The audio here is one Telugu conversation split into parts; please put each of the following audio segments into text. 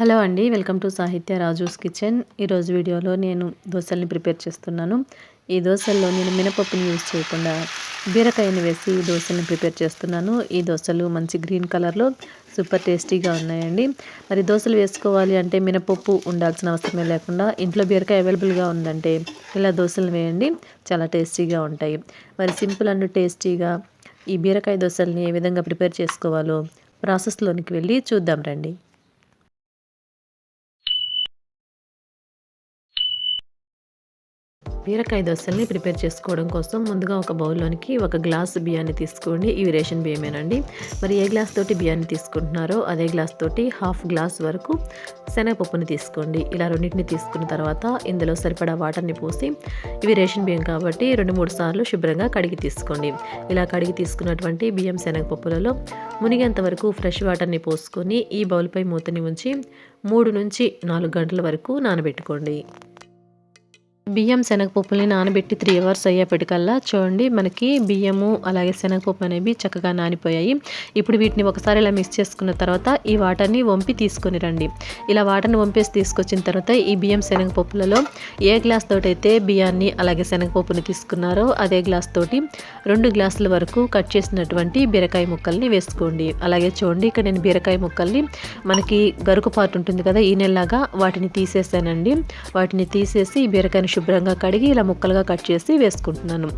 హలో అండి వెల్కమ్ టు సాహిత్య రాజూస్ కిచెన్. ఈరోజు వీడియోలో నేను దోశల్ని ప్రిపేర్ చేస్తున్నాను. ఈ దోశల్లో నేను మినపప్పుని యూజ్ చేయకుండా బీరకాయని వేసి ఈ దోశల్ని ప్రిపేర్ చేస్తున్నాను. ఈ దోశలు మంచి గ్రీన్ కలర్లో సూపర్ టేస్టీగా ఉన్నాయండి. మరి దోశలు వేసుకోవాలి అంటే మినపప్పు ఉండాల్సిన అవసరమే లేకుండా ఇంట్లో బీరకాయ అవైలబుల్గా ఉందంటే ఇలా దోశలు వేయండి చాలా టేస్టీగా ఉంటాయి. మరి సింపుల్ అండ్ టేస్టీగా ఈ బీరకాయ దోశల్ని ఏ విధంగా ప్రిపేర్ చేసుకోవాలో ప్రాసెస్లోనికి వెళ్ళి చూద్దాం రండి. బీరకాయ దోశల్ని ప్రిపేర్ చేసుకోవడం కోసం ముందుగా ఒక బౌల్లోనికి ఒక గ్లాస్ బియ్యాన్ని తీసుకోండి. ఇవి రేషన్ బియ్యమేనండి. మరి ఏ గ్లాస్ తోటి బియ్యాన్ని తీసుకుంటున్నారో అదే గ్లాస్ తోటి హాఫ్ గ్లాస్ వరకు శనగపప్పుని తీసుకోండి. ఇలా రెండింటిని తీసుకున్న తర్వాత ఇందులో సరిపడా వాటర్ని పోసి ఇవి రేషన్ బియ్యం కాబట్టి రెండు మూడు సార్లు శుభ్రంగా కడిగి తీసుకోండి. ఇలా కడిగి తీసుకున్నటువంటి బియ్యం శనగపప్పులలో మునిగేంత వరకు ఫ్రెష్ వాటర్ని పోసుకొని ఈ బౌల్పై మూతని ఉంచి మూడు నుంచి నాలుగు గంటల వరకు నానబెట్టుకోండి. బియ్యం శనగపప్పుని నానబెట్టి త్రీ అవర్స్ అయ్యేపటికల్లా చూడండి మనకి బియ్యము అలాగే శనగపప్పు అనేవి చక్కగా నానిపోయాయి. ఇప్పుడు వీటిని ఒకసారి ఇలా మిక్స్ చేసుకున్న తర్వాత ఈ వాటర్ని వంపి తీసుకొని రండి. ఇలా వాటర్ని వంపేసి తీసుకొచ్చిన తర్వాత ఈ బియ్యం శనగపప్పులలో ఏ గ్లాస్ తోటైతే బియ్యాన్ని అలాగే శనగపప్పుని తీసుకున్నారో అదే గ్లాస్ తోటి రెండు గ్లాసుల వరకు కట్ చేసినటువంటి బీరకాయ ముక్కల్ని వేసుకోండి. అలాగే చూడండి ఇక్కడ నేను బీరకాయ ముక్కల్ని మనకి గరుకు పాటు ఉంటుంది కదా ఈ నెలలాగా వాటిని తీసేసానండి. వాటిని తీసేసి బీరకాయని శుభ్రంగా కడిగి ఇలా ముక్కలుగా కట్ చేసి వేసుకుంటున్నాను.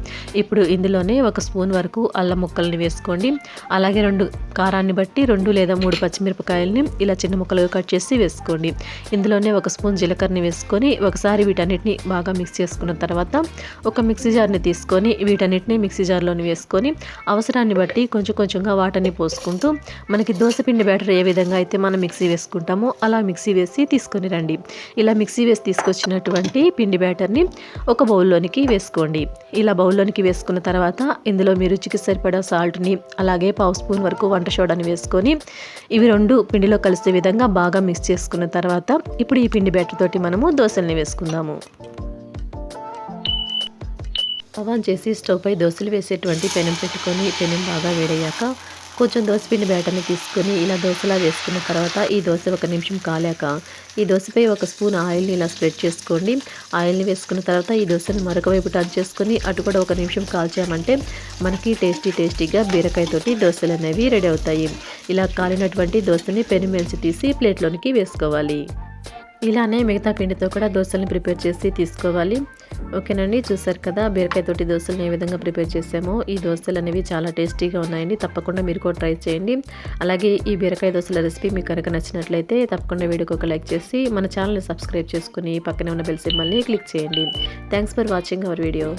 ఇప్పుడు ఇందులోనే ఒక స్పూన్ వరకు అల్లం ముక్కల్ని వేసుకోండి. అలాగే రెండు కారాన్ని బట్టి రెండు లేదా మూడు పచ్చిమిరపకాయలని ఇలా చిన్న ముక్కలుగా కట్ చేసి వేసుకోండి. ఇందులోనే ఒక స్పూన్ జీలకర్రని వేసుకొని ఒకసారి వీటన్నిటిని బాగా మిక్స్ చేసుకున్న తర్వాత ఒక మిక్సీ జార్ని తీసుకొని వీటన్నిటిని మిక్సీ జార్లోని వేసుకొని అవసరాన్ని బట్టి కొంచెం కొంచెంగా వాటర్ని పోసుకుంటూ మనకి దోశపిండి బ్యాటర్ ఏ విధంగా అయితే మనం మిక్సీ వేసుకుంటామో అలా మిక్సీ వేసి తీసుకొని రండి. ఇలా మిక్సీ వేసి తీసుకొచ్చినటువంటి పిండి బ్యాటర్ వాటర్ని ఒక బౌల్లోనికి వేసుకోండి. ఇలా బౌల్లోనికి వేసుకున్న తర్వాత ఇందులో మీ రుచికి సరిపడా సాల్ట్ని అలాగే పావు స్పూన్ వరకు వంట సోడాని వేసుకొని ఇవి రెండు పిండిలో కలిసే విధంగా బాగా మిక్స్ చేసుకున్న తర్వాత ఇప్పుడు ఈ పిండి బ్యాటర్ తోటి మనము దోశల్ని వేసుకుందాము. పవాన్ చేసి స్టవ్ పై దోశలు వేసేటువంటి పెనం పెట్టుకొని పెనం బాగా వేడయ్యాక కొంచెం దోసపిండి బ్యాటర్ని తీసుకొని ఇలా దోశలా వేసుకున్న తర్వాత ఈ దోశ ఒక నిమిషం కాలాక ఈ దోశపై ఒక స్పూన్ ఆయిల్ని ఇలా స్ప్రెడ్ చేసుకోండి. ఆయిల్ని వేసుకున్న తర్వాత ఈ దోశని మరొక వైపు టచ్ చేసుకొని అటు కూడా ఒక నిమిషం కాల్చామంటే మనకి టేస్టీ టేస్టీగా బీరకాయతోటి దోశలు అనేవి రెడీ అవుతాయి. ఇలా కాలినటువంటి దోశని పెనుమేల్చి తీసి ప్లేట్లోనికి వేసుకోవాలి. ఇలానే మిగతా పిండితో కూడా దోశల్ని ప్రిపేర్ చేసి తీసుకోవాలి. ఓకేనండి చూసారు కదా బీరకాయ తోటి దోశలను ఏ విధంగా ప్రిపేర్ చేసామో ఈ దోశలు అనేవి చాలా టేస్టీగా ఉన్నాయండి. తప్పకుండా మీరు కూడా ట్రై చేయండి. అలాగే ఈ బీరకాయ దోశల రెసిపీ మీకు కనుక నచ్చినట్లయితే తప్పకుండా వీడియోకి ఒక లైక్ చేసి మన ఛానల్ని సబ్స్క్రైబ్ చేసుకుని పక్కనే ఉన్న బెల్ సింబల్ని క్లిక్ చేయండి. Thanks for watching our video.